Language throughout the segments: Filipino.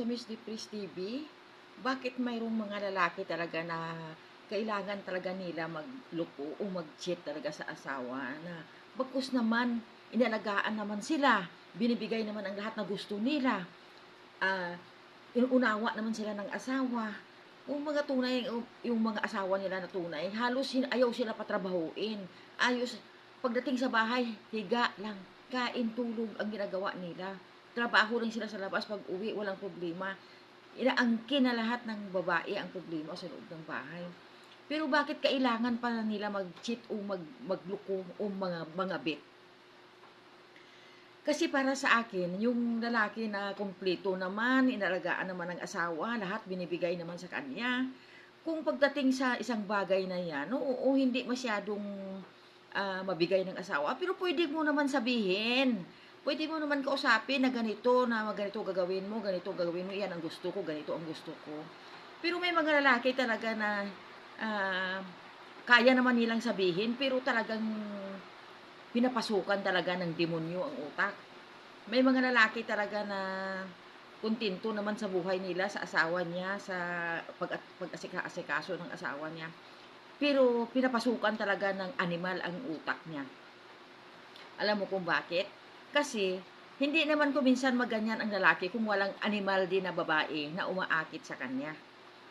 sa Miss Depris TV, bakit mayroong mga lalaki talaga na kailangan talaga nila magluko o mag-cheat talaga sa asawa na bagkus naman, inalagaan naman sila, binibigay naman ang lahat na gusto nila, ah inuunawa naman sila ng asawa. Yung mga tunay, yung mga asawa nila na tunay, halos ayaw sila patrabahuin. Ayos, pagdating sa bahay, higa lang, kain, tulog ang ginagawa nila. Trabaho lang sila sa labas pag uwi, walang problema. Inaangkin na lahat ng babae ang problema sa loob ng bahay. Pero bakit kailangan pa nila mag-cheat o mag magluko o mga mga bit? Kasi para sa akin, yung lalaki na kumpleto naman, inalagaan naman ng asawa, lahat binibigay naman sa kanya. Kung pagdating sa isang bagay na yan, oo, hindi masyadong ah, mabigay ng asawa, pero pwede mo naman sabihin. Pwede mo naman kausapin na ganito, na ganito gagawin mo, ganito gagawin mo, yan ang gusto ko, ganito ang gusto ko. Pero may mga lalaki talaga na ah, kaya naman nilang sabihin, pero talagang pinapasukan talaga ng demonyo ang utak. May mga lalaki talaga na kontento naman sa buhay nila, sa asawa niya, sa pag pag-asikaso ng asawa niya. Pero pinapasukan talaga ng animal ang utak niya. Alam mo kung bakit? Kasi hindi naman ko minsan maganyan ang lalaki kung walang animal din na babae na umaakit sa kanya.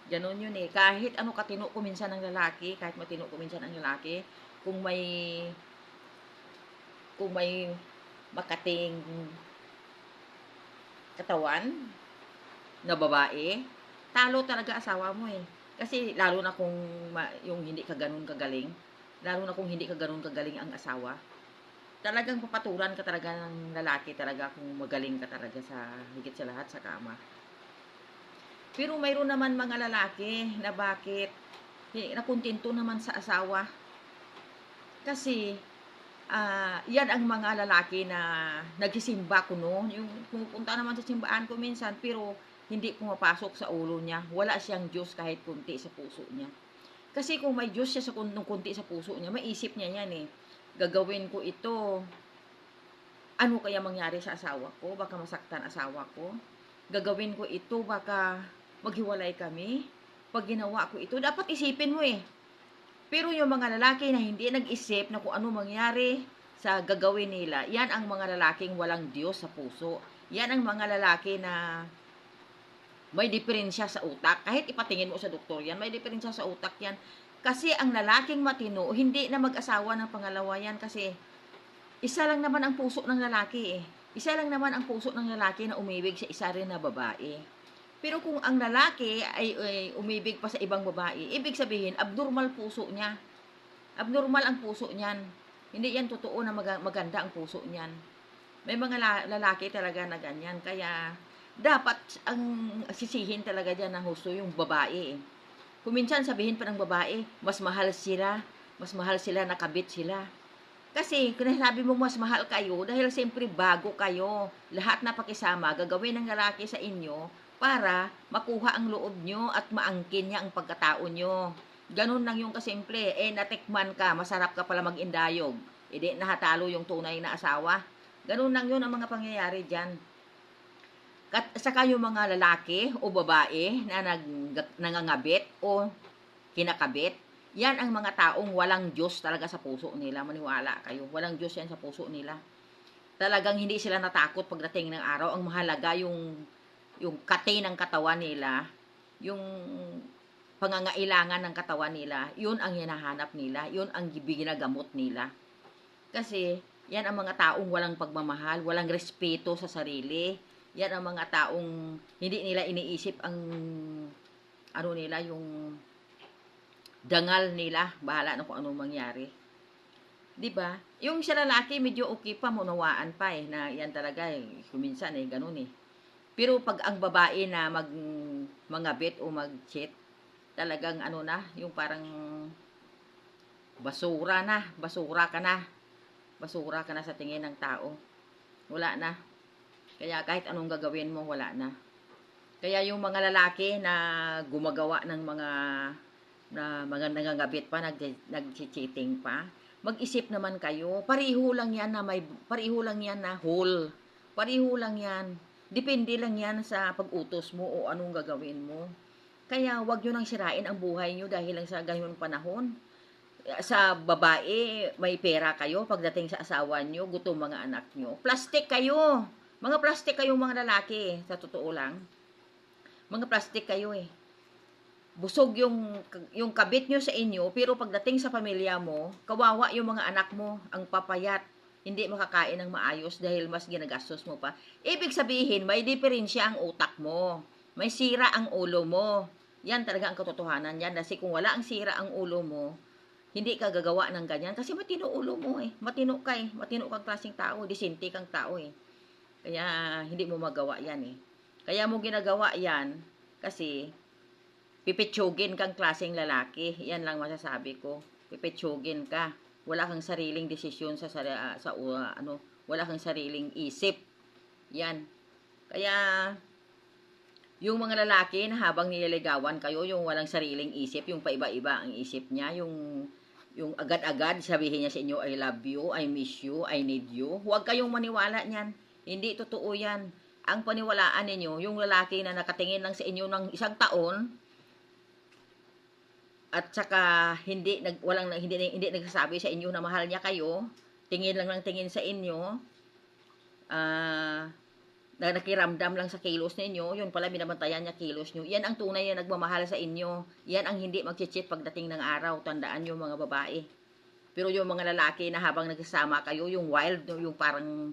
Ganon yun eh. Kahit ano katino ko minsan ng lalaki, kahit matino ko minsan ang lalaki, kung may kung may makating katawan na babae, talo talaga asawa mo eh. Kasi lalo na kung yung hindi ka ganun kagaling, lalo na kung hindi ka ganun kagaling ang asawa, talagang papaturan ka talaga ng lalaki talaga kung magaling ka talaga sa higit sa lahat sa kama. Pero mayroon naman mga lalaki na bakit eh, nakontento naman sa asawa. Kasi ah yan ang mga lalaki na nagsisimba ko no. Yung pumupunta naman sa simbahan ko minsan pero hindi pumapasok sa ulo niya. Wala siyang Diyos kahit kunti sa puso niya. Kasi kung may Diyos siya sa kunti sa puso niya, maisip niya yan eh. Gagawin ko ito. Ano kaya mangyari sa asawa ko? Baka masaktan asawa ko. Gagawin ko ito, baka maghiwalay kami. Pag ginawa ko ito, dapat isipin mo eh. Pero yung mga lalaki na hindi nag-isip na kung ano mangyari sa gagawin nila, yan ang mga lalaking walang Diyos sa puso. Yan ang mga lalaki na may diferensya sa utak. Kahit ipatingin mo sa doktor yan, may diferensya sa utak yan. Kasi ang lalaking matino, hindi na mag-asawa ng pangalawa yan kasi isa lang naman ang puso ng lalaki eh. Isa lang naman ang puso ng lalaki na umibig sa isa rin na babae. Pero kung ang lalaki ay, ay umibig pa sa ibang babae, ibig sabihin, abnormal puso niya. Abnormal ang puso niyan. Hindi yan totoo na maga- maganda ang puso niyan. May mga la- lalaki talaga na ganyan. Kaya, dapat ang sisihin talaga dyan na husto yung babae. eh. Kung minsan sabihin pa ng babae, mas mahal sila, mas mahal sila, nakabit sila. Kasi, kung mo mas mahal kayo, dahil siyempre bago kayo, lahat na pakisama, gagawin ng lalaki sa inyo para makuha ang loob nyo at maangkin niya ang pagkatao nyo. Ganun lang yung kasimple. Eh, natikman ka, masarap ka pala mag-indayog. E di, nahatalo yung tunay na asawa. Ganun lang yun ang mga pangyayari dyan. Kat, saka yung mga lalaki o babae na nag, nangangabit o kinakabit, yan ang mga taong walang Diyos talaga sa puso nila. Maniwala kayo. Walang Diyos yan sa puso nila. Talagang hindi sila natakot pagdating ng araw. Ang mahalaga yung yung kate ng katawan nila, yung pangangailangan ng katawan nila, yun ang hinahanap nila, yun ang ginagamot nila. Kasi, yan ang mga taong walang pagmamahal, walang respeto sa sarili. Yan ang mga taong hindi nila iniisip ang ano nila, yung dangal nila, bahala na kung anong mangyari. 'Di ba? Yung sa lalaki medyo okay pa, munawaan pa eh, na yan talaga eh, kuminsan eh, ganun eh. Pero pag ang babae na mag mangabit o mag-cheat, talagang ano na, yung parang basura na, basura ka na. Basura ka na sa tingin ng tao. Wala na. Kaya kahit anong gagawin mo, wala na. Kaya yung mga lalaki na gumagawa ng mga na mga nangangabit pa, nag nag-cheating pa, mag-isip naman kayo. Pariho lang yan na may pariho lang yan na hole. Pariho lang yan. Depende lang yan sa pag-utos mo o anong gagawin mo. Kaya wag nyo nang sirain ang buhay nyo dahil lang sa ganyan panahon. Sa babae, may pera kayo pagdating sa asawa nyo, gutom mga anak nyo. Plastic kayo. Mga plastic kayo mga lalaki, sa totoo lang. Mga plastic kayo eh. Busog yung yung kabit nyo sa inyo, pero pagdating sa pamilya mo, kawawa yung mga anak mo, ang papayat, hindi makakain ng maayos dahil mas ginagastos mo pa. Ibig sabihin, may diferensya ang utak mo. May sira ang ulo mo. Yan talaga ang katotohanan yan. Kasi kung wala ang sira ang ulo mo, hindi ka gagawa ng ganyan. Kasi matino ulo mo eh. Matino ka eh. Matino kang klaseng tao. Disinti kang tao eh. Kaya hindi mo magawa yan eh. Kaya mo ginagawa yan kasi pipitsugin kang klaseng lalaki. Yan lang masasabi ko. Pipitsugin ka. Wala kang sariling desisyon sa sari- ah, sa uh, ano, wala kang sariling isip. Yan. Kaya yung mga lalaki na habang nililigawan kayo, yung walang sariling isip, yung paiba-iba ang isip niya, yung yung agad-agad sabihin niya sa inyo, I love you, I miss you, I need you. Huwag kayong maniwala niyan. Hindi totoo yan. Ang paniwalaan ninyo, yung lalaki na nakatingin lang sa inyo ng isang taon, at saka hindi nag walang hindi hindi nagsasabi sa inyo na mahal niya kayo, tingin lang ng tingin sa inyo, ah na nakiramdam lang sa kilos ninyo, yun pala binabantayan niya kilos niyo. Yan ang tunay na nagmamahal sa inyo. Yan ang hindi magchichit pagdating ng araw. Tandaan niyo mga babae. Pero yung mga lalaki na habang nagsasama kayo, yung wild, yung parang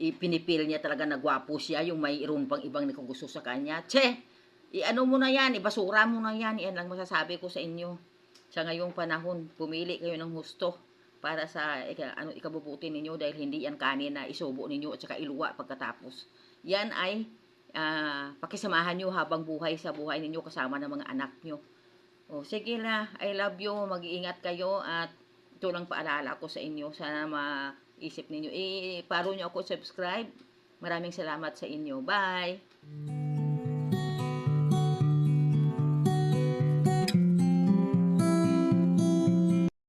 ipinipil niya talaga na gwapo siya, yung mayroon pang ibang nakagusto sa kanya. Che! I-ano mo na yan, ibasura mo na yan. Yan lang masasabi ko sa inyo. Sa ngayong panahon, pumili kayo ng husto para sa ika, ano, ikabubuti ninyo dahil hindi yan kanin na isubo ninyo at saka iluwa pagkatapos. Yan ay ah, pakisamahan nyo habang buhay sa buhay ninyo kasama ng mga anak nyo. O, sige na, I love you, mag-iingat kayo at ito lang paalala ko sa inyo. Sana maisip ninyo. I-paro nyo ako subscribe. Maraming salamat sa inyo. Bye!